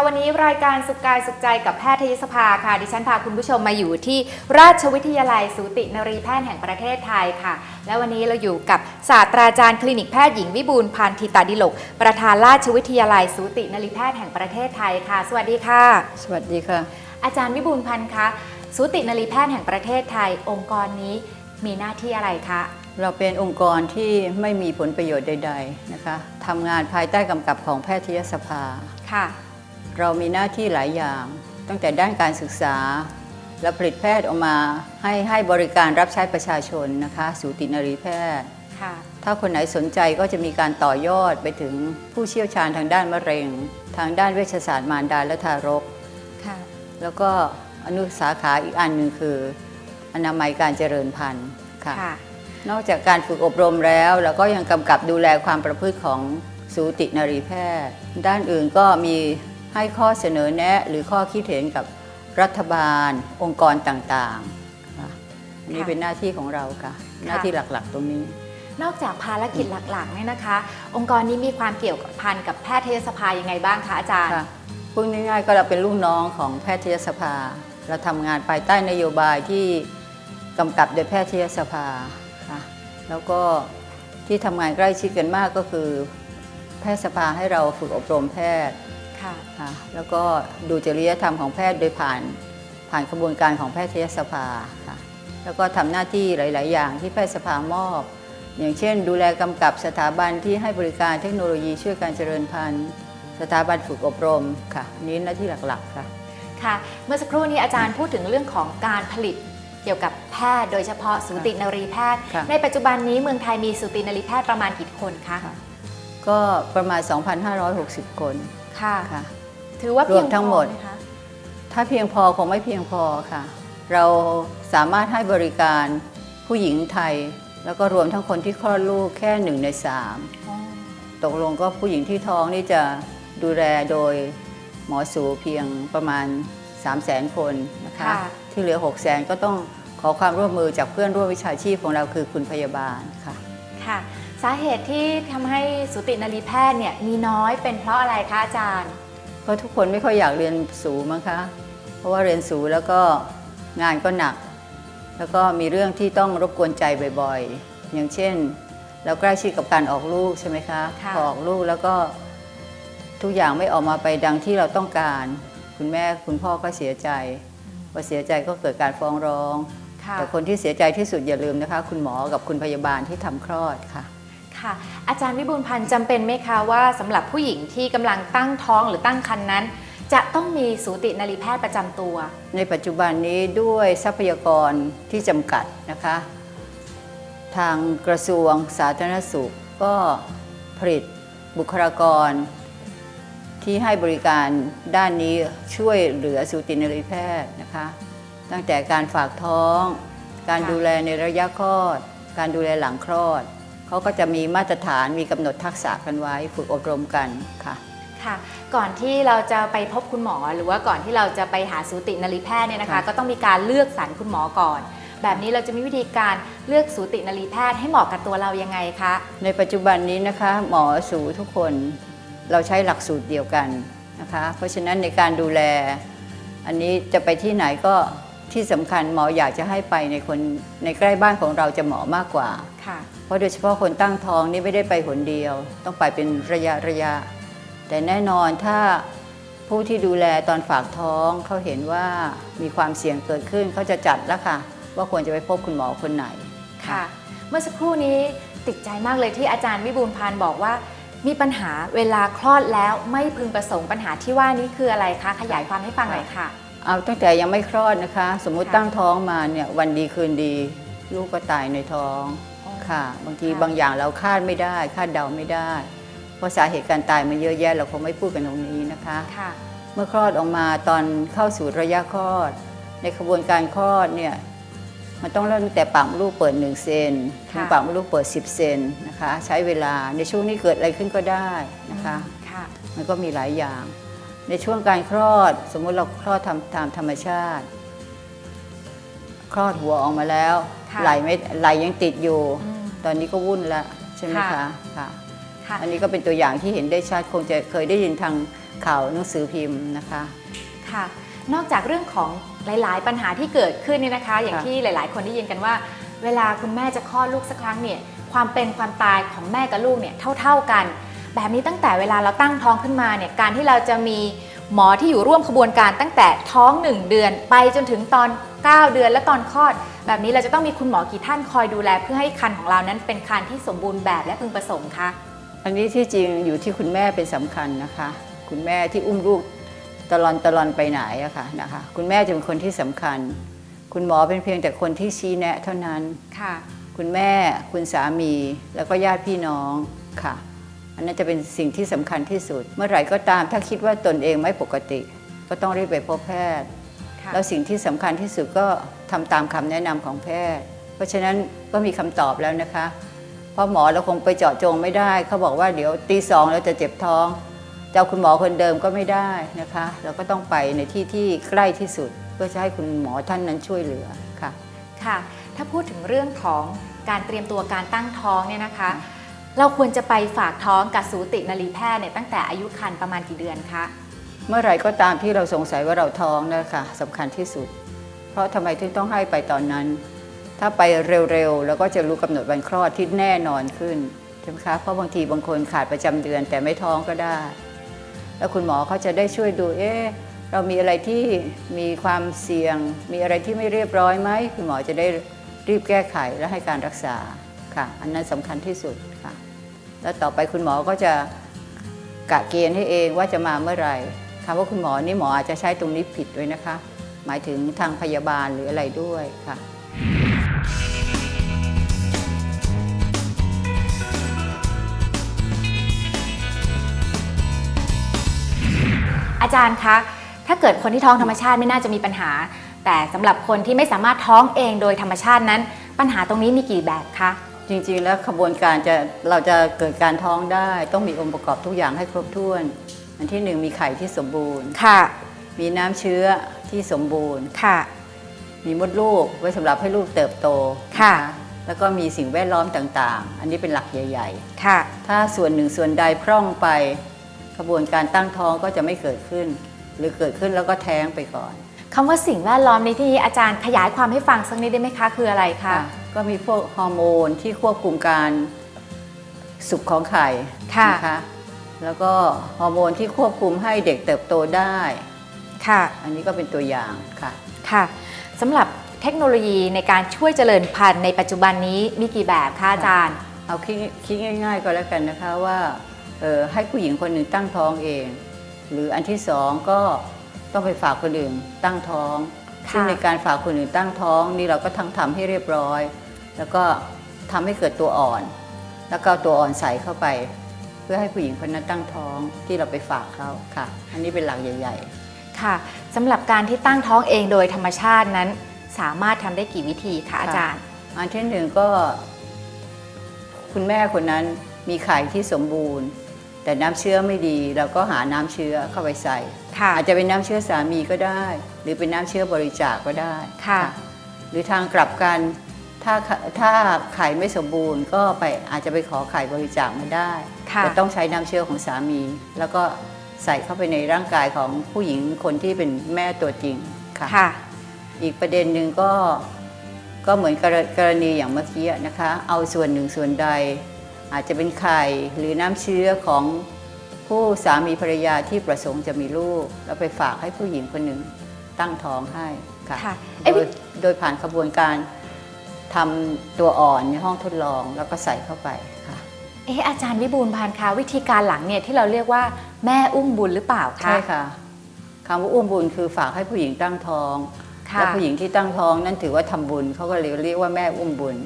คุณผู้ชมคะวันนี้รายการสุขกายสุขใจกับแพทยสภาค่ะ ดิฉันพาคุณผู้ชมมาอยู่ที่ราชวิทยาลัยสูตินรีแพทย์แห่งประเทศไทยค่ะ และวันนี้เราอยู่กับศาสตราจารย์คลินิกแพทย์หญิงวิบูลย์พันธิตาดิลก ประธานราชวิทยาลัยสูตินรีแพทย์แห่งประเทศไทยค่ะ สวัสดีค่ะ สวัสดีค่ะ อาจารย์วิบูลย์พันธ์คะสูตินรีแพทย์แห่งประเทศไทย องค์กรนี้มีหน้าที่อะไรคะเราเป็นองค์กรที่ไม่มีผลประโยชน์ใด ๆ นะคะทำงานภายใต้กำกับของแพทยสภา ค่ะ เรามีหน้าที่หลายอย่าง ตั้งแต่ด้านการศึกษา และผลิตแพทย์ออกมาให้ให้บริการรับใช้ประชาชนนะคะสูตินรีแพทย์ค่ะถ้าคนไหนสนใจก็จะมีการต่อยอดไปถึงผู้เชี่ยวชาญทางด้านมะเร็ง ทางด้านเวชศาสตร์มารดาและทารกค่ะแล้วก็อนุสาขาอีกอันหนึ่งคือ อนามัยการเจริญพันธุ์ค่ะค่ะนอกจากการฝึกอบรมแล้วเราก็ยังกำกับดูแลความประพฤติของสูตินรีแพทย์ ด้านอื่นก็มี ให้ข้อเสนอแนะหรือข้อคิดเห็นกับรัฐบาล องค์กรต่างๆค่ะอันนี้ค่ะเป็นหน้าที่ของเราค่ะ หน้าที่หลักๆตรงนี้ นอกจากภารกิจหลักๆเนี่ยนะคะ องค์กรนี้มีความเกี่ยวพันกับแพทยสภายังไงบ้างคะอาจารย์ค่ะพูดง่ายๆก็เราเป็นลูกน้องของแพทยสภา เราทำงานภายใต้นโยบายที่กำกับโดยแพทยสภาค่ะแล้วก็ที่ทำงานใกล้ชิดกันมากก็คือ แพทยสภาให้เราฝึกอบรมแพทย์ ค่ะค่ะแล้วก็ดูจริยธรรมของแพทย์โดยผ่านผ่านกระบวนการของแพทยสภาค่ะแล้วก็ทำหน้าที่หลาย ๆ อย่างที่แพทยสภามอบ อย่างเช่น ดูแลกำกับสถาบันที่ให้บริการเทคโนโลยีช่วยการเจริญพันธุ์ สถาบันฝึกอบรมค่ะอันนี้หน้าที่หลัก ๆ ค่ะ ค่ะ เมื่อสักครู่นี้อาจารย์พูดถึงเรื่องของการผลิตเกี่ยวกับแพทย์โดยเฉพาะสูตินรีแพทย์ ค่ะ ในปัจจุบันนี้เมืองไทยมีสูตินรีแพทย์ประมาณกี่คนคะค่ะก็ประมาณ 2,560 คน ค่ะ ค่ะ ถือว่าเพียงรวมทั้งหมด พอไคะถ้าเพียงพอคงไม่เพียงพอค่ะ เราสามารถให้บริการผู้หญิงไทย แล้วก็รวมทั้งคนที่คลอดลูกแค่หนึ่งในสามอ๋อตกลงก็ผู้หญิงที่ท้องนี่จะดูแลโดยหมอสูเพียงประมาณ 3 0 0 0 0 0 คนนะคะ ค่ะ ที่เหลือ 6 0 0 0 0 0 ก็ต้องขอความร่วมมือจากเพื่อนร่วมวิชาชีพของเราคือคุณพยาบาลค่ะ ค่ะ สาเหตุที่ทำให้สูตินรีแพทย์เนี่ยมีน้อยเป็นเพราะอะไรคะอาจารย์ เพราะทุกคนไม่ค่อยอยากเรียนสูงมั้งคะ เพราะว่าเรียนสูงแล้วก็งานก็หนัก แล้วก็มีเรื่องที่ต้องรบกวนใจบ่อยๆ อย่างเช่น เราใกล้ชิดกับการออกลูกใช่ไหมคะค่ะพอออกลูกแล้วก็ทุกอย่างไม่ออกมาไปดังที่เราต้องการ คุณแม่คุณพ่อก็เสียใจพอเสียใจก็เกิดการฟ้องร้องค่ะแต่คนที่เสียใจที่สุดอย่าลืมนะคะ คุณหมอกับคุณพยาบาลที่ทำคลอดค่ะ ค่ะ อาจารย์วิบูลย์พันธ์จำเป็นไหมคะว่าสำหรับผู้หญิงที่กำลังตั้งท้องหรือตั้งครรภ์นั้น จะต้องมีสูตินรีแพทย์ประจำตัว ในปัจจุบันนี้ด้วยทรัพยากรที่จำกัดนะคะ ทางกระทรวงสาธารณสุขก็ผลิตบุคลากร ที่ให้บริการด้านนี้ช่วยเหลือสูตินรีแพทย์นะคะ ตั้งแต่การฝากท้อง การค่ะ ดูแลในระยะคลอด การดูแลหลังคลอด เขาก็จะมีมาตรฐานมีกำหนดทักษะกันไว้ ฝึกอบรมกันค่ะ ค่ะ ก่อนที่เราจะไปพบคุณหมอ หรือว่าก่อนที่เราจะไปหาสูตินรีแพทย์เนี่ยนะคะ ค่ะ ก็ต้องมีการเลือกสรรคุณหมอก่อน แบบนี้เราจะมีวิธีการเลือกสูตินรีแพทย์ให้เหมาะกับตัวเรายังไงคะในปัจจุบันนี้นะคะหมอสูทุกคนเราใช้หลักสูตรเดียวกันนะคะ เพราะฉะนั้นในการดูแล อันนี้จะไปที่ไหนก็ ที่สำคัญหมออยากจะให้ไปในคนในใกล้บ้านของเราจะเหมาะมากกว่า ค่ะ เพราะโดยเฉพาะคนตั้งท้องนี่ไม่ได้ไปหนเดียว ต้องไปเป็นระยะระยะ แต่แน่นอนถ้าผู้ที่ดูแลตอนฝากท้องเขาเห็นว่ามีความเสี่ยงเกิดขึ้นเขาจะจัดแล้วค่ะ ว่าควรจะไปพบคุณหมอคนไหน ค่ะ เมื่อสักครู่นี้ติดใจมากเลยที่อาจารย์วิบูลย์พันธ์บอกว่า มีปัญหาเวลาคลอดแล้วไม่พึงประสงค์ปัญหาที่ว่านี้คืออะไรคะ ขยายความให้ฟังหน่อยค่ะ เอาตั้งแต่ยังไม่คลอดนะคะ สมมุติค่ะตั้งท้องมาเนี่ยวันดีคืนดี ลูกก็ตายในท้องอ๋อค่ะ บางทีค่ะบางอย่างเราคาดไม่ได้คาดเดาไม่ได้ เพราะสาเหตุการตายมันเยอะแยะเราคงไม่พูดกันตรงนี้นะคะค่ะเมื่อคลอดออกมาตอนเข้าสู่ระยะคลอด ในกระบวนการคลอดเนี่ยมันต้องเริ่มตั้งแต่ปากมดลูกเปิด 1 เซนถึงค่ะปากมดลูกเปิด 10 เซนนะคะ ใช้เวลาในช่วงนี้เกิดอะไรขึ้นก็ได้นะคะค่ะมันก็มีหลายอย่าง ในช่วงการคลอด สมมุติเราคลอดทำตามธรรมชาติ คลอดหัวออกมาแล้ว ค่ะไหลไม่ไหลยังติดอยู่ อืมตอนนี้ก็วุ่นละใช่ไหมค่ะ คะค่ะ ค่ะ อันนี้ก็เป็นตัวอย่างที่เห็นได้ชัดคงจะเคยได้ยินทางข่าวหนังสือพิมพ์นะคะ ค่ะ นอกจากเรื่องของหลาย ๆ ปัญหาที่เกิดขึ้นเนี่ยนะคะ อย่างค่ะ ที่หลาย ๆ คนได้ยินกันว่า เวลาคุณแม่จะคลอดลูกสักครั้งเนี่ย ความเป็นความตายของแม่กับลูกเนี่ยเท่า ๆกัน แบบนี้ตั้งแต่เวลาเราตั้งท้องขึ้นมาเนี่ยการที่เราจะมีหมอที่อยู่ร่วมขบวนการตั้งแต่ท้อง 1 เดือน ไปจนถึงตอน 9 เดือนและตอนคลอด แบบนี้เราจะต้องมีคุณหมอกี่ท่านคอยดูแล เพื่อให้คันของเรานั้นเป็นคันที่สมบูรณ์แบบและพึงประสงค์คะอันนี้ที่จริงอยู่ที่คุณแม่เป็นสำคัญนะคะ คุณแม่ที่อุ้มลูกตลอนตลอนไปไหนอะค่ะนะคะ คุณแม่จะเป็นคนที่สำคัญ คุณหมอเป็นเพียงแต่คนที่ชี้แนะเท่านั้นค่ะ คุณแม่คุณสามีแล้วก็ญาติพี่น้องค่ะ อันนั้นจะเป็นสิ่งที่สำคัญที่สุด เมื่อไหร่ก็ตามถ้าคิดว่าตนเองไม่ปกติ ก็ต้องรีบไปพบแพทย์ค่ะแล้วสิ่งที่สำคัญที่สุดก็ทำตามคำแนะนำของแพทย์ เพราะฉะนั้นก็มีคำตอบแล้วนะคะ เพราะหมอเราคงไปเจาะจงไม่ได้ เขาบอกว่าเดี๋ยวตีสองเราจะเจ็บท้องจะเอาคุณหมอคนเดิมก็ไม่ได้นะคะ เราก็ต้องไปในที่ที่ใกล้ที่สุด เพื่อจะให้คุณหมอท่านนั้นช่วยเหลือค่ะ ค่ะ ถ้าพูดถึงเรื่องของการเตรียมตัวการตั้งท้องเนี่ยนะคะ เราควรจะไปฝากท้องกับสูตินรีแพทย์เนี่ยตั้งแต่อายุครรภ์ประมาณกี่เดือนคะ เมื่อไหร่ก็ตามที่เราสงสัยว่าเราท้องนะคะสำคัญที่สุด เพราะทำไมถึงต้องให้ไปตอนนั้น ถ้าไปเร็วๆ แล้วก็จะรู้กำหนดวันคลอดที่แน่นอนขึ้นใช่ไหมคะเพราะบางทีบางคนขาดประจำเดือนแต่ไม่ท้องก็ได้ แล้วคุณหมอเขาจะได้ช่วยดูเอ๊ะเรามีอะไรที่มีความเสี่ยง มีอะไรที่ไม่เรียบร้อยไหมคุณหมอจะได้รีบแก้ไขและให้การรักษาค่ะ อันนั้นสำคัญที่สุด แล้วต่อไปคุณหมอก็จะกะเกณฑ์ให้เองว่าจะมาเมื่อไหร่คำว่าคุณหมอนี่หมออาจจะใช้ตรงนี้ผิดด้วยนะคะ หมายถึงทางพยาบาลหรืออะไรด้วยค่ะอาจารย์คะ ถ้าเกิดคนที่ท้องธรรมชาติไม่น่าจะมีปัญหา แต่สำหรับคนที่ไม่สามารถท้องเองโดยธรรมชาตินั้น ปัญหาตรงนี้มีกี่แบบคะ จริงๆ แล้วขบวนการจะเราจะเกิดการท้องได้ ต้องมีองค์ประกอบทุกอย่างให้ครบถ้วน อันที่หนึ่งมีไข่ที่สมบูรณ์ ค่ะ มีน้ำเชื้อที่สมบูรณ์ ค่ะ มีมดลูกไว้สำหรับให้ลูกเติบโตค่ะ นแล้วก็มีสิ่งแวดล้อมต่างๆ อันนี้เป็นหลักใหญ่ ค่ะ ๆ ถ้าส่วนหนึ่งส่วนใดพร่องไปกระบวนการตั้งท้องก็จะไม่เกิดขึ้น หรือเกิดขึ้นแล้วก็แท้งไปก่อน คำว่าสิ่งแวดล้อมในที่นี้อาจารย์ขยายความให้ฟังสักนิดได้ไหมคะ คืออะไรคะ ก็มีพวกฮอร์โมนที่ควบคุมการสุกของไข่ค่ะนะคะแล้วก็ฮอร์โมนที่ควบคุมให้เด็กเติบโตได้ ค่ะอันนี้ก็เป็นตัวอย่างค่ะ ค่ะสำหรับเทคโนโลยีในการช่วยเจริญพันธุ์ในปัจจุบันนี้มีกี่แบบคะอาจารย์ เอาคิดคิดง่าย ๆ ก็แล้วกันนะคะว่าเอ่อให้ผู้หญิงคนหนึ่งตั้งท้องเอง หรืออันที่สองก็ต้องไปฝากคนอื่นตั้งท้องค่ะซึ่งในการฝากคนอื่นตั้งท้องนี่เราก็ทั้งทำให้เรียบร้อย แล้วก็ทำให้เกิดตัวอ่อน แล้วก็เอาตัวอ่อนใส่เข้าไป เพื่อให้ผู้หญิงคนนั้นตั้งท้องที่เราไปฝากเขาค่ะ อันนี้เป็นหลักใหญ่ ๆ ค่ะสำหรับการที่ตั้งท้องเองโดยธรรมชาตินั้น สามารถทำได้กี่วิธีคะอาจารย์ อันที่หนึ่งก็ คุณแม่คนนั้นมีไข่ที่สมบูรณ์ แต่น้ำเชื้อไม่ดีเราก็หาน้ำเชื้อเข้าไปใส่ค่ะอาจจะเป็นน้ำเชื้อสามีก็ได้ หรือเป็นน้ำเชื้อบริจาคก็ได้ค่ะ หรือทางกลับกัน ถ้าถ้าไข่ไม่สมบูรณ์ก็ไปอาจจะไปขอไข่บริจาคมาได้ ค่ะแต่ต้องใช้น้ำเชื้อของสามี แล้วก็ใส่เข้าไปในร่างกายของผู้หญิงคนที่เป็นแม่ตัวจริงค่ะ ค่ะ อีกประเด็นหนึ่งก็ก็เหมือนกรกรณีอย่างเมื่อกี้นะคะ เอาส่วนหนึ่งส่วนใด อาจจะเป็นไข่หรือน้ำเชื้อของผู้สามีภรรยาที่ประสงค์จะมีลูก แล้วไปฝากให้ผู้หญิงคนหนึ่งตั้งท้องให้ค่ะค่ะโดเอ้ยยโดยผ่านกระบวนการ ทำตัวอ่อนในห้องทดลองแล้วก็ใส่เข้าไปค่ะ เอ๊ะอาจารย์วิบูลย์พานคะวิธีการหลังเนี่ยที่เราเรียกว่าแม่อุ้มบุญหรือเปล่าคะ ใช่ค่ะคำว่าอุ้มบุญคือฝากให้ผู้หญิงตั้งท้องค่ะ แล้วผู้หญิงที่ตั้งท้องนั่นถือว่าทำบุญเขาก็เลยเรียกว่าแม่อุ้มบุญ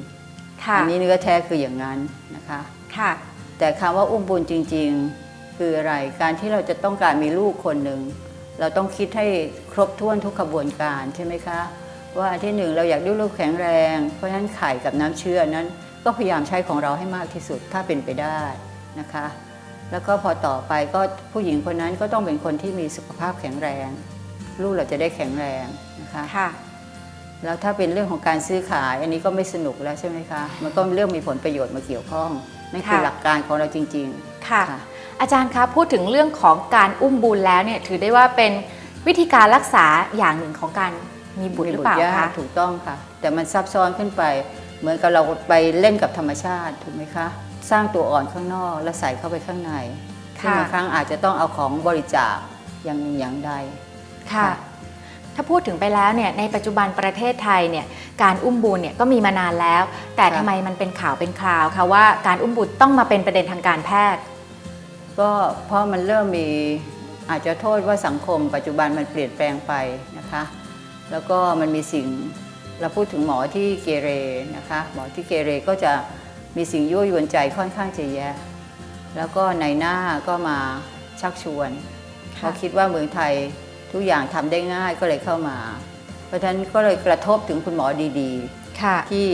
ค่ะอันนี้เนื้อแท้คืออย่างนั้นนะคะ ค่ะ แต่คำว่าอุ้มบุญจริงๆ คืออะไร การที่เราจะต้องการมีลูกคนหนึ่ง เราต้องคิดให้ครบถ้วนทุกขบวนการใช่ไหมคะ ว่าอันที่หนึ่งเราอยากได้ลูกแข็งแรง เพราะฉะนั้นไข่กับน้ำเชื่อนั้น ก็พยายามใช้ของเราให้มากที่สุดถ้าเป็นไปได้นะคะ แล้วก็พอต่อไปก็ผู้หญิงคนนั้นก็ต้องเป็นคนที่มีสุขภาพแข็งแรง ลูกเราจะได้แข็งแรงนะคะค่ะแล้วถ้าเป็นเรื่องของการซื้อขายอันนี้ก็ไม่สนุกแล้วใช่ไหมคะ มันก็เรื่องมีผลประโยชน์มาเกี่ยวข้องนั่นคือค่ะหลักการของเราจริงค่ะค่ะ อาจารย์คะพูดถึงเรื่องของการอุ้มบุญแล้วเนี่ยถือได้ว่าเป็นวิธีการรักษาอย่างหนึ่งของการ มีบุตรหรือเปล่ามีญคะติถูกต้องค่ะ แต่มันซับซ้อนขึ้นไป เหมือนกับเราไปเล่นกับธรรมชาติถูกไหมคะ สร้างตัวอ่อนข้างนอกแล้วใส่เข้าไปข้างในซึ่งค่ะบางครั้งอาจจะต้องเอาของบริจาคอย่างหนึ่งอย่างใดค่ะค่ะ ถ้าพูดถึงไปแล้วเนี่ยในปัจจุบันประเทศไทยเนี่ยการอุ้มบุญเนี่ยก็มีมานานแล้ว แต่ทำไมมันเป็นข่าวเป็นคราวคะว่าการอุ้มบุญต้องมาเป็นประเด็นทางการแพทย์ ก็เพราะมันเริ่มมีอาจจะโทษว่าสังคม ปัจจุบันมันเปลี่ยนแปลงไปนะคะ แล้วก็มันมีสิ่งเราพูดถึงหมอที่เกเรนะคะหมอที่เกเรก็จะมีสิ่งยั่วยวนใจค่อนข้างจะแย่แล้วก็ในหน้าก็มาชักชวนค่ะเขาคิดว่าเมืองไทยทุกอย่างทำได้ง่ายก็เลยเข้ามา เพราะฉะนั้นก็เลยกระทบถึงคุณหมอดีค่ะๆที่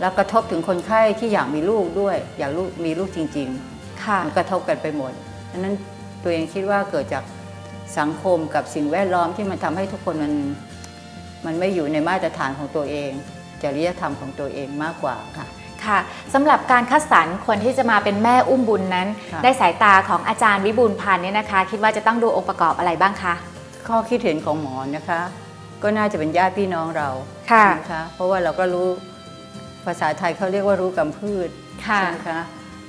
แล้วกระทบถึงคนไข้ที่อยากมีลูกด้วย อยากลูกมีลูกจริงๆค่ะมันกระทบกันไปหมดดังนั้นตัวเองคิดว่าเกิดจากสังคมกับสิ่งแวดล้อมที่มันทำให้ทุกคนมัน มันไม่อยู่ในมาตรฐานของตัวเอง จริยธรรมของตัวเองมากกว่าค่ะ ค่ะสำหรับการคัดสรรคนที่จะมาเป็นแม่อุ้มบุญนั้น ค่ะ ได้สายตาของอาจารย์วิบูลย์พันธ์เนี่ยนะคะ คิดว่าจะต้องดูองค์ประกอบอะไรบ้างคะข้อคิดเห็นของหมอนะคะ ก็น่าจะเป็นญาติพี่น้องเราค่ะใช่ไหมคะเพราะว่าเราก็รู้ภาษาไทยเขาเรียกว่ารู้กำพืชค่ะใช่ไหมคะ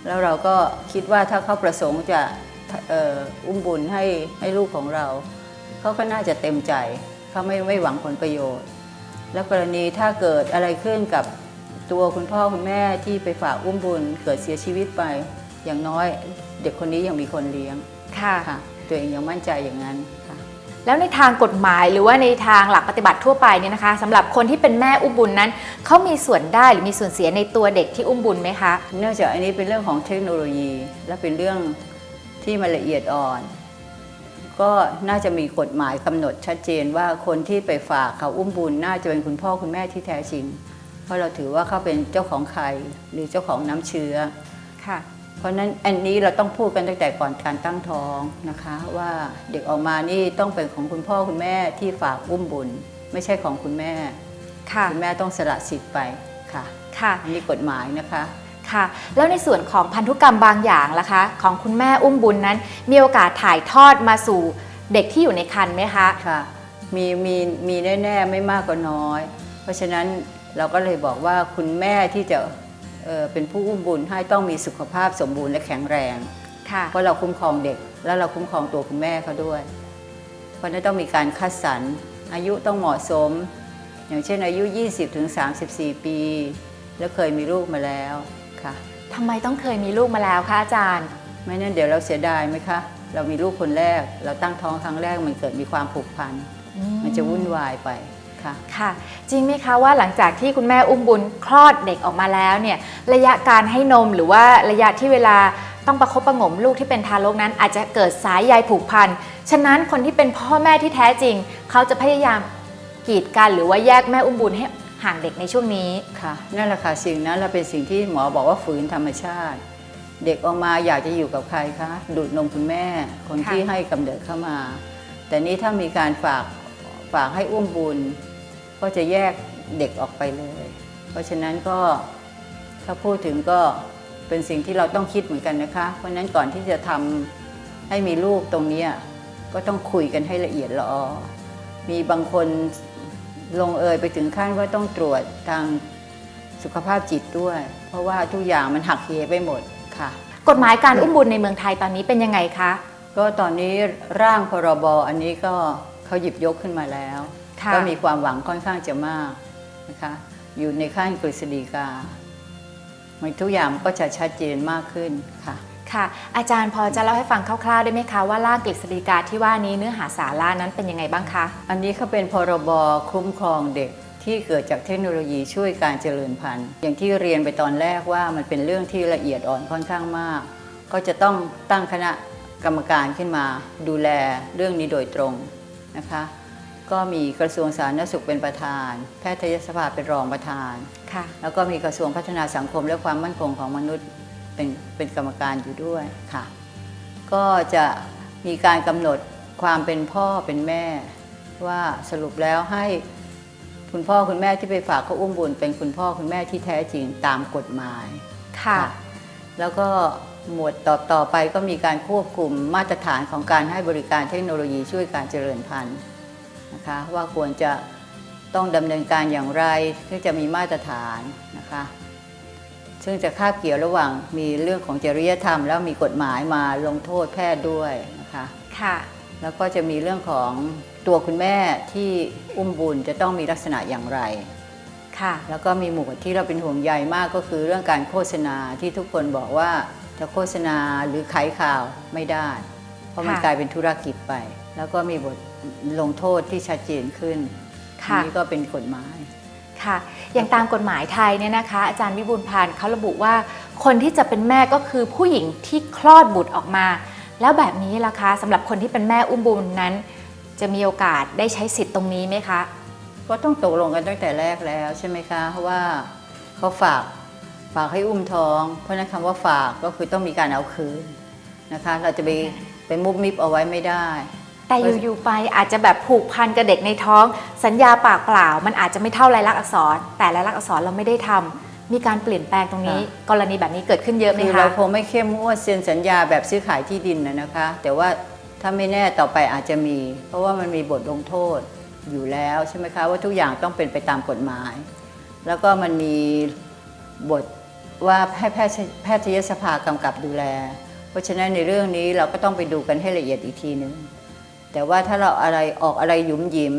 แล้วเราก็คิดว่าถ้าเขาประสงค์จะเอ่ออุ้มบุญให้ให้ลูกของเรา เขาก็น่าจะเต็มใจ เขาไม่ไม่หวังผลประโยชน์ แล้วกรณีถ้าเกิดอะไรขึ้นกับตัวคุณพ่อคุณแม่ที่ไปฝากอุ้มบุญเกิดเสียชีวิตไป อย่างน้อย เด็กคนนี้ยังมีคนเลี้ยงค่ะค่ะตัวเองยังมั่นใจอย่างนั้นค่ะแล้วในทางกฎหมายหรือว่าในทางหลักปฏิบัติทั่วไปเนี่ยนะคะสำหรับคนที่เป็นแม่อุ้มบุญนั้นเขามีส่วนได้หรือมีส่วนเสียในตัวเด็กที่อุ้มบุญไหมคะ เนื่องจากอันนี้เป็นเรื่องของเทคโนโลยี และเป็นเรื่องที่มันละเอียดอ่อน ก็น่าจะมีกฎหมายกำหนดชัดเจนว่าคนที่ไปฝากเขาอุ้มบุญน่าจะเป็นคุณพ่อคุณแม่ที่แท้จริง เพราะเราถือว่าเขาเป็นเจ้าของไข่หรือเจ้าของน้ำเชื้อ ค่ะ เพราะฉะนั้นอันนี้เราต้องพูดกันตั้งแต่ก่อนการตั้งท้องนะคะ ว่าเด็กออกมานี่ต้องเป็นของคุณพ่อคุณแม่ที่ฝากอุ้มบุญ ไม่ใช่ของคุณแม่ค่ะ คุณแม่ต้องสละสิทธิ์ไปค่ะ ค่ะ อันนี้กฎหมายนะคะ ค่ะ แล้วในส่วนของพันธุกรรมบางอย่างล่ะคะ ของคุณแม่อุ้มบุญนั้น มีโอกาสถ่ายทอดมาสู่เด็กที่อยู่ในครรภ์ไหมคะค่ะมีมีมีแน่ๆไม่มากก็น้อย เพราะฉะนั้นเราก็เลยบอกว่าคุณแม่ที่จะเอ่อเป็นผู้อุ้มบุญให้ต้องมีสุขภาพสมบูรณ์และแข็งแรงค่ะเพราะเราคุ้มครองเด็ก แล้วเราคุ้มครองตัวคุณแม่เขาด้วย เพราะฉะนั้นต้องมีการคัดสรรอายุต้องเหมาะสม อย่างเช่นอายุ 20ถึง34 ปี แล้วเคยมีลูกมาแล้ว ค่ะ ทำไมต้องเคยมีลูกมาแล้วคะอาจารย์ ไม่นั้นเดี๋ยวเราเสียดายไหมคะ เรามีลูกคนแรก เราตั้งท้องครั้งแรกมันเกิดมีความผูกพัน มันจะวุ่นวายไปค่ะ ค่ะ จริงไหมคะว่าหลังจากที่คุณแม่อุ้มบุญคลอดเด็กออกมาแล้วเนี่ยระยะการให้นมหรือว่าระยะที่เวลาต้องประคบประหงมลูกที่เป็นทารกนั้น อาจจะเกิดสายใยผูกพัน ฉะนั้นคนที่เป็นพ่อแม่ที่แท้จริง เขาจะพยายามกีดกันหรือว่าแยกแม่อุ้มบุญให้ ห่างเด็กในช่วงนี้ค่ะนั่นแหละค่ะสิ่งนั้นเราเป็นสิ่งที่หมอบอกว่าฝืนธรรมชาติ เด็กออกมาอยากจะอยู่กับใครคะดูดนมคุณแม่คนค่ะที่ให้กำเนิดเข้ามา แต่นี้ถ้ามีการฝากฝากให้อุ้มบุญ ก็จะแยกเด็กออกไปเลย เพราะฉะนั้นก็ถ้าพูดถึงก็เป็นสิ่งที่เราต้องคิดเหมือนกันนะคะ เพราะฉะนั้นก่อนที่จะทำให้มีลูกตรงเนี้ยก็ต้องคุยกันให้ละเอียดละออมีบางคน ลงเอยไปถึงขั้นว่าต้องตรวจทางสุขภาพจิตด้วย เพราะว่าทุกอย่างมันหักเหไปหมดค่ะ กฎหมายการอุ้มบุญในเมืองไทยตอนนี้เป็นยังไงคะ ก็ตอนนี้ร่างพรบอันนี้ก็เขาหยิบยกขึ้นมาแล้วค่ะก็มีความหวังค่อนข้างจะมากนะคะอยู่ในขั้นกฤษฎีกามันทุกอย่างก็จะชัดเจนมากขึ้นค่ะ ค่ะ อาจารย์พอจะเล่าให้ฟังคร่าวๆได้ไหมคะว่าร่างกฤษฎีกาที่ว่านี้เนื้อหาสาระนั้นเป็นยังไงบ้างคะ อันนี้เขาเป็นพรบคุ้มครองเด็กที่เกิดจากเทคโนโลยีช่วยการเจริญพันธุ์ อย่างที่เรียนไปตอนแรกว่ามันเป็นเรื่องที่ละเอียดอ่อนค่อนข้างมาก ก็จะต้องตั้งคณะกรรมการขึ้นมา ดูแลเรื่องนี้โดยตรงนะคะก็มีกระทรวงสาธารณสุขเป็นประธาน แพทยสภาเป็นรองประธานค่ะแล้วก็มีกระทรวงพัฒนาสังคมและความมั่นคงของมนุษย์ เป็นเป็นกรรมการอยู่ด้วยค่ะ ก็จะมีการกำหนดความเป็นพ่อเป็นแม่ ว่าสรุปแล้วให้คุณพ่อคุณแม่ที่ไปฝากเขาอุ้มบุญเป็นคุณพ่อคุณแม่ที่แท้จริงตามกฎหมายค่ะ แล้วก็หมวดต่อต่อไปก็มีการควบคุมมาตรฐานของการให้บริการเทคโนโลยีช่วยการเจริญพันธุ์นะคะว่าควรจะต้องดำเนินการอย่างไรถึงจะมีมาตรฐานนะคะ ซึ่งจะคาบเกี่ยวระหว่างมีเรื่องของจริยธรรม แล้วมีกฎหมายมาลงโทษแพทย์ด้วยนะคะค่ะ แล้วก็จะมีเรื่องของตัวคุณแม่ที่อุ้มบุญจะต้องมีลักษณะอย่างไรค่ะ แล้วก็มีหมวดที่เราเป็นห่วงใยมากก็คือเรื่องการโฆษณาที่ทุกคนบอกว่าจะโฆษณาหรือขายข่าวไม่ได้ เพราะมันค่ะกลายเป็นธุรกิจไป แล้วก็มีบทลงโทษที่ชัดเจนขึ้นค่ะอันนี้ก็เป็นกฎหมาย ค่ะ อย่างตามกฎหมายไทยเนี่ยนะคะ อาจารย์วิบูลย์พันธ์เขาระบุว่า คนที่จะเป็นแม่ก็คือผู้หญิงที่คลอดบุตรออกมา แล้วแบบนี้ล่ะคะสำหรับคนที่เป็นแม่อุ้มบุญนั้น จะมีโอกาสได้ใช้สิทธิ์ตรงนี้ไหมคะ ก็ต้องตกลงกันตั้งแต่แรกแล้วใช่ไหมคะว่าเขาฝากฝากให้อุ้มท้อง เพราะฉะนั้นคำว่าฝากก็คือต้องมีการเอาคืนนะคะ เราจะไปไปมุบมิบเอาไว้ไม่ได้ แต่อยู่ๆไปอาจจะแบบผูกพันกับเด็กในท้อง สัญญาปากเปล่า มันอาจจะไม่เท่ารายลักษณ์อักษร แต่รายลักษณ์อักษรเราไม่ได้ทำมีการเปลี่ยนแปลงตรงนี้ กรณีแบบนี้เกิดขึ้นเยอะไหมคือคะเราคงไม่เข้มงวดเซ็นสัญญาแบบซื้อขายที่ดินนะนะคะ แต่ว่าถ้าไม่แน่ต่อไปอาจจะมี เพราะว่ามันมีบทลงโทษอยู่แล้วใช่ไหมคะว่าทุกอย่างต้องเป็นไปตามกฎหมาย แล้วก็มันมีบทว่าให้แพทย์แพทยสภากำกับดูแล เพราะฉะนั้นในเรื่องนี้เราก็ต้องไปดูกันให้ละเอียดอีกทีหนึ่ง แต่ว่าถ้าเราอะไรออกอะไรหยุมหยิม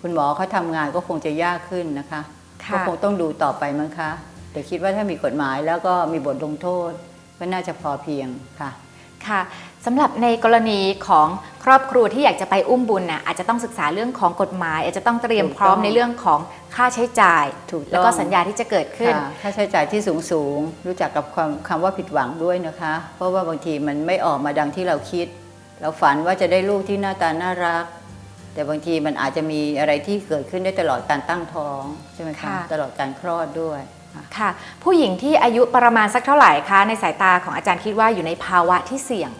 คุณหมอเขาทำงานก็คงจะยากขึ้นนะคะค่ะก็คงต้องดูต่อไปมั้งคะแต่คิดว่าถ้ามีกฎหมายแล้วก็มีบทลงโทษ ก็น่าจะพอเพียงค่ะค่ะสำหรับในกรณีของครอบครัวที่อยากจะไปอุ้มบุญน่ะอาจจะต้องศึกษาเรื่องของกฎหมาย อาจจะต้องเตรียมถูกต้องพร้อมในเรื่องของค่าใช้จ่ายถูกต้องแล้วก็สัญญาที่จะเกิดขึ้น ค่ะค่าใช้จ่ายที่สูงสูงๆรู้จักกับความคำว่าผิดหวังด้วยนะคะ เพราะว่าบางทีมันไม่ออกมาดังที่เราคิด เราฝันว่าจะได้ลูกที่หน้าตาน่ารัก แต่บางทีมันอาจจะมีอะไรที่เกิดขึ้นได้ตลอดการตั้งท้องใช่ไหมคะค่ะ ตลอดการคลอดด้วยค่ะค่ะ ผู้หญิงที่อายุประมาณสักเท่าไหร่คะ ในสายตาของอาจารย์คิดว่าอยู่ในภาวะที่เสี่ยง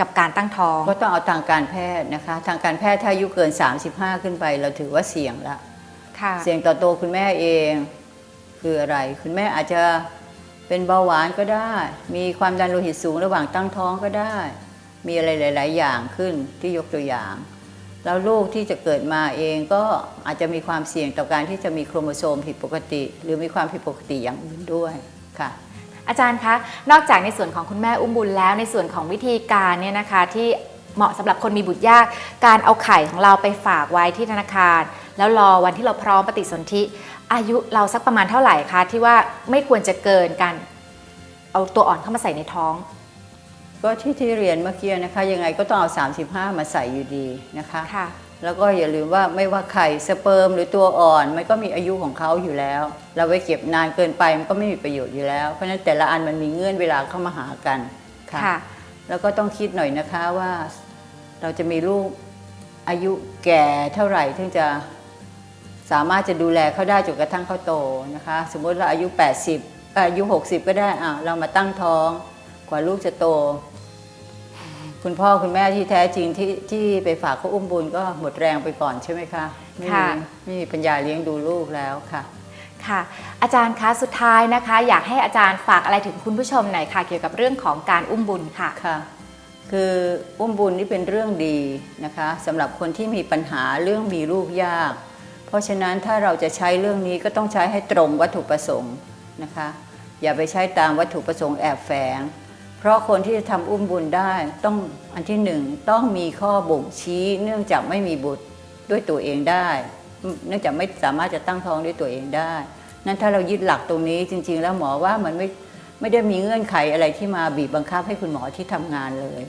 กับการตั้งท้อง ก็ต้องเอาทางการแพทย์นะคะ ทางการแพทย์ถ้าอายุเกิน 35 ขึ้นไป เราถือว่าเสี่ยงละ ค่ะ เสี่ยงต่อตัวคุณแม่เองคืออะไร คุณแม่อาจจะเป็นเบาหวานก็ได้ มีความดันโลหิตสูงระหว่างตั้งท้องก็ได้ มีอะไรหลาย ๆ อย่างขึ้นที่ยกตัวอย่าง แล้วลูกที่จะเกิดมาเองก็อาจจะมีความเสี่ยงต่อการที่จะมีโครโมโซมผิดปกติ หรือมีความผิดปกติอย่างอื่นด้วยค่ะอาจารย์คะ นอกจากในส่วนของคุณแม่อุ้มบุญแล้วในส่วนของวิธีการเนี่ยนะคะที่เหมาะสำหรับคนมีบุตรยาก การเอาไข่ของเราไปฝากไว้ที่ธนาคาร แล้วรอวันที่เราพร้อมปฏิสนธิอายุเราสักประมาณเท่าไหร่คะที่ว่าไม่ควรจะเกินการเอาตัวอ่อนเข้ามาใส่ในท้อง ก็ที่ที่เรียนเมื่อกี้นะคะ ยังไงก็ต้องเอา 35 มาใส่อยู่ดีนะคะ ค่ะ แล้วก็อย่าลืมว่าไม่ว่าไข่สเปิร์มหรือตัวอ่อน มันก็มีอายุของเขาอยู่แล้ว เราไว้เก็บนานเกินไปมันก็ไม่มีประโยชน์อยู่แล้ว เพราะฉะนั้นแต่ละอันมันมีเงื่อนเวลาเข้ามาหากันค่ะ ค่ะ แล้วก็ต้องคิดหน่อยนะคะว่าเราจะมีลูกอายุแก่เท่าไหร่ถึงจะสามารถจะดูแลเขาได้จนกระทั่งเขาโตนะคะ สมมติเราอายุ 80เอ่ออายุ 60 ก็ได้อะเรามาตั้งท้อง กว่าลูกจะโต คุณพ่อคุณแม่ที่แท้จริงที่ที่ไปฝากเขาอุ้มบุญก็หมดแรงไปก่อนใช่ไหมคะไม่มีค่ะ ไม่มีปัญญาเลี้ยงดูลูกแล้วค่ะ ค่ะ อาจารย์คะสุดท้ายนะคะ อยากให้อาจารย์ฝากอะไรถึงคุณผู้ชมหน่อยค่ะ เกี่ยวกับเรื่องของการอุ้มบุญค่ะ ค่ะคืออุ้มบุญนี่เป็นเรื่องดีนะคะสำหรับคนที่มีปัญหาเรื่องมีลูกยาก เพราะฉะนั้นถ้าเราจะใช้เรื่องนี้ก็ต้องใช้ให้ตรงวัตถุประสงค์นะคะ อย่าไปใช้ตามวัตถุประสงค์แอบแฝง เพราะคนที่จะทำอุ้มบุญได้ต้องอันที่หนึ่งต้องมีข้อบ่งชี้ เนื่องจากไม่มีบุตรด้วยตัวเองได้ เนื่องจากไม่สามารถจะตั้งท้องด้วยตัวเองได้ นั้นถ้าเรายึดหลักตรงนี้จริง ๆ แล้วหมอว่ามันไม่ไม่ได้มีเงื่อนไขอะไรที่มาบีบบังคับให้คุณหมอที่ทำงานเลย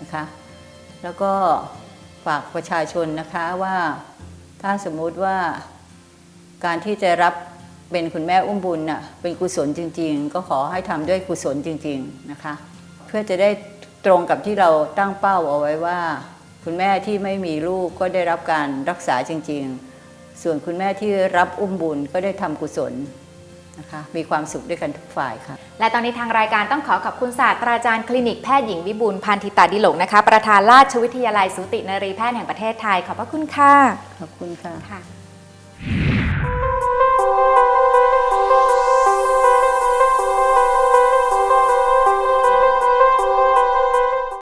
นะคะ แล้วก็ฝากประชาชนนะคะว่าถ้าสมมุติว่าการที่จะรับ เป็นคุณแม่อุ้มบุญน่ะเป็นกุศลจริง ๆ ก็ขอให้ทำด้วยกุศลจริง ๆนะคะ เพื่อจะได้ตรงกับที่เราตั้งเป้าเอาไว้ว่า คุณแม่ที่ไม่มีลูกก็ได้รับการรักษาจริง ๆ ส่วนคุณแม่ที่รับอุ้มบุญก็ได้ทำกุศลนะคะมีความสุขด้วยกันทุกฝ่ายค่ะ และตอนนี้ทางรายการต้องขอขอบคุณศาสตราจารย์คลินิกแพทย์หญิงวิบูลย์พันธิตาดิหลกนะคะ ประธานราชวิทยาลัยสูตินรีแพทย์แห่งประเทศไทย ขอบพระคุณค่ะ ขอบคุณค่ะค่ะ